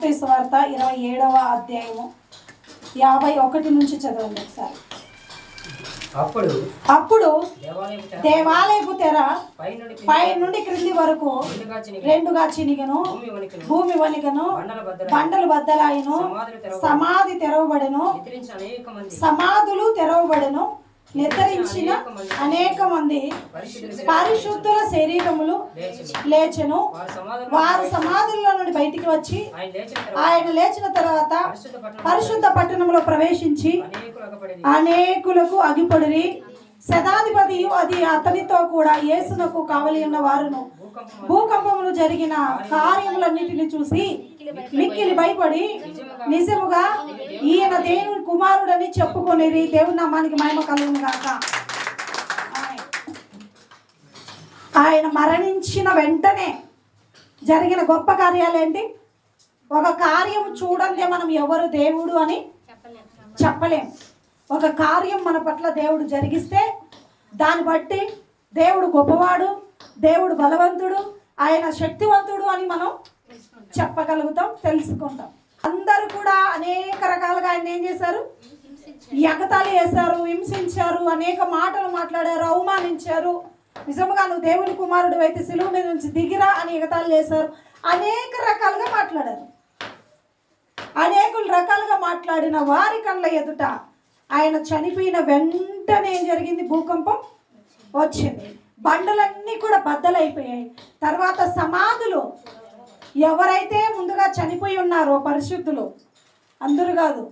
వార్త ఇరవై ఏడవ అధ్యాయము యాభై ఒకటి నుంచి చదవండి ఒకసారి. అప్పుడు అప్పుడు దేవాలయపు తెర పై నుండి క్రింది వరకు రెండుగా చినిగి రెండుగా చినిగను. భూమి వణికిను. బండల బద్దలు బండలు బద్దలాయను సమాధి తెరవబడెను. సమాధులు తెరవబడెను. నిద్రించిన అనేక మంది పరిశుద్ధుల శరీరములు లేచను. లేచెను వారి వారు సమాధుల్లో నుండి బయటికి వచ్చి ఆయన లేచిన తర్వాత పరిశుద్ధ పట్టణంలో ప్రవేశించి అనేకులకు అగిపొడిరి. శతాధిపతి అది అతనితో కూడా యేసునకు కావలి ఉన్న వారును. భూకంపములు జరిగిన కార్యములన్నిటిని చూసి మిక్కిలి భయపడి నిజముగా ఈయన దేవుని కుమారుడని చెప్పుకొనిరి. దేవుని నామానికి మహిమ కలుగును గాక. ఆయన మరణించిన వెంటనే జరిగిన గొప్ప కార్యాలేంటి? ఒక కార్యం చూడండి మనం ఎవరు దేవుడు అని చెప్పలేం. ఒక కార్యం మన పట్ల దేవుడు జరిగిస్తే దాన్ని బట్టి దేవుడు గొప్పవాడు దేవుడు బలవంతుడు ఆయన శక్తివంతుడు అని మనం చెప్పగలుగుతాం తెలుసుకుంటాం. అందరూ కూడా అనేక రకాలుగా ఆయన ఏం చేశారు? ఎగతాళి చేశారు హింసించారు అనేక మాటలు మాట్లాడారు అవమానించారు. నిజంగా నువ్వు దేవుని కుమారుడు అయితే సిలువ మీద నుంచి దిగిరా అని ఎగతాళి చేశారు. అనేక రకాలుగా మాట్లాడారు. అనేకులు రకాలుగా మాట్లాడిన వారి కండ్ల ఎదుట ఆయన చనిపోయిన వెంటనే ఏం జరిగింది? భూకంపం వచ్చింది. బండలన్నీ కూడా బద్దలైపోయాయి. తర్వాత సమాధులు ఎవరైతే ముందుగా చనిపోయి ఉన్నారో పరిశుద్ధులు అందరూ కాదు.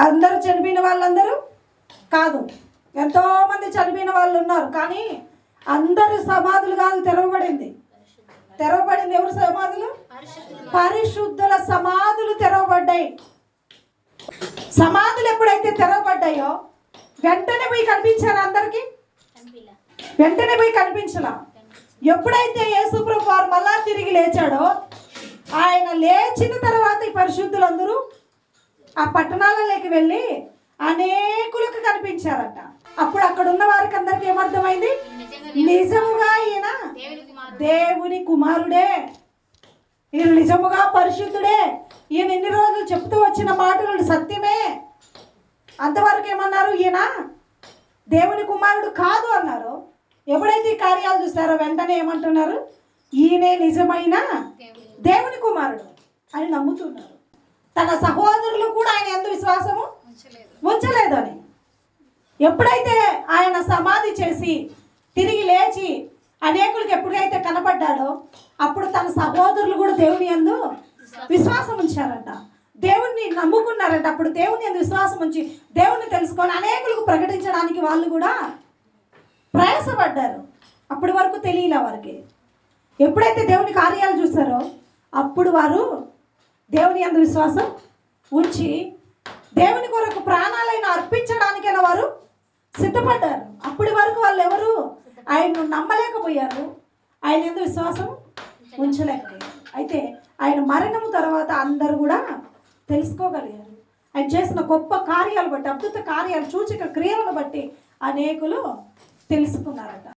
అందరూ చనిపోయిన వాళ్ళందరూ కాదు. ఎంతో మంది చనిపోయిన వాళ్ళు ఉన్నారు కానీ అందరు సమాధులు కాదు తెరవబడింది. తెరవబడింది ఎవరు సమాధులు? పరిశుద్ధుల. సమాధులు తెరవబడ్డాయి. సమాధులు ఎప్పుడైతే తెరవబడ్డాయో వెంటనే పోయి కనిపించారు అందరికి? వెంటనే పోయి కనిపించలా? ఎప్పుడైతే యేసుప్రభు వారు మళ్ళా తిరిగి లేచాడో ఆయన లేచిన తర్వాత ఈ పరిశుద్ధులందరూ ఆ పట్టణాలలోకి వెళ్ళి అనేకులకు కనిపించారట. అప్పుడు అక్కడ ఉన్న వారికి అందరికి ఏమర్థమైంది? నిజముగా ఈయన దేవుని కుమారుడే. ఈయన నిజముగా పరిశుద్ధుడే. ఈయన ఎన్ని రోజులు చెప్తూ వచ్చిన మాటలు సత్యమే. అంతవరకు ఏమన్నారు? ఈయన దేవుని కుమారుడు కాదు అన్నారు. ఎప్పుడైతే ఈ కార్యాలు చూస్తారో వెంటనే ఏమంటున్నారు? ఈయనే నిజమైన దేవుని కుమారుడు అని నమ్ముతున్నారు. తన సహోదరులు కూడా ఆయన ఎందు విశ్వాసము ఉంచలేదు అని ఎప్పుడైతే ఆయన సమాధి చేసి తిరిగి లేచి అనేకులకు ఎప్పుడైతే కనపడ్డాడో అప్పుడు తన సహోదరులు కూడా దేవుని యందు విశ్వాసం ఉంచారంట. దేవుణ్ణి నమ్ముకున్నారంట. అప్పుడు దేవుని యందు విశ్వాసం ఉంచి దేవుణ్ణి తెలుసుకొని అనేకులకు ప్రకటించడానికి వాళ్ళు కూడా ప్రయాసపడ్డారు. అప్పటి వరకు తెలియలే వారికి. ఎప్పుడైతే దేవుని కార్యాలు చూస్తారో అప్పుడు వారు దేవుని యందు విశ్వాసం ఉంచి దేవుని కొరకు ప్రాణాలైన అర్పించడానికైనా వారు సిద్ధపడ్డారు. అప్పటి వరకు వాళ్ళు ఎవరు ఆయన్ను నమ్మలేకపోయారు. ఆయన ఎందు విశ్వాసం ఉంచలేకపోయారు. అయితే ఆయన మరణము తర్వాత అందరూ కూడా తెలుసుకోగలిగారు. ఆయన చేసిన గొప్ప కార్యాలు బట్టి అద్భుత కార్యాలు సూచిక క్రియలను బట్టి అనేకులు తెలుసుకున్నారట.